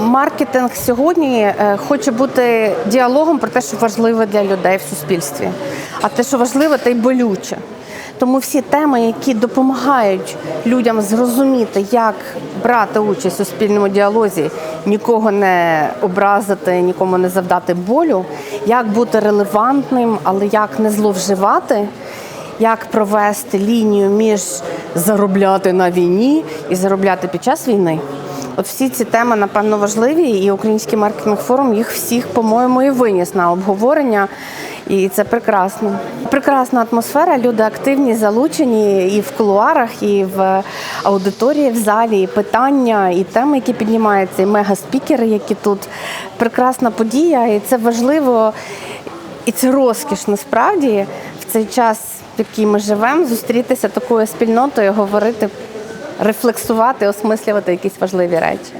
маркетинг сьогодні е, хоче бути діалогом про те, що важливе для людей в суспільстві, а те, що важливе, те й болюче. Тому всі теми, які допомагають людям зрозуміти, як брати участь у спільному діалозі, нікого не образити, нікому не завдати болю, як бути релевантним, але як не зловживати, як провести лінію між заробляти на війні і заробляти під час війни. От всі ці теми, напевно, важливі, і український маркетинг форум їх всіх, по-моєму, і виніс на обговорення. І це прекрасно. Прекрасна атмосфера. Люди активні, залучені і в кулуарах, і в аудиторії в залі, і питання, і теми, які піднімаються, і мегаспікери, які тут. Прекрасна подія, і це важливо, і це розкіш насправді в цей час, в який ми живемо, зустрітися такою спільнотою, говорити, рефлексувати, осмислювати якісь важливі речі.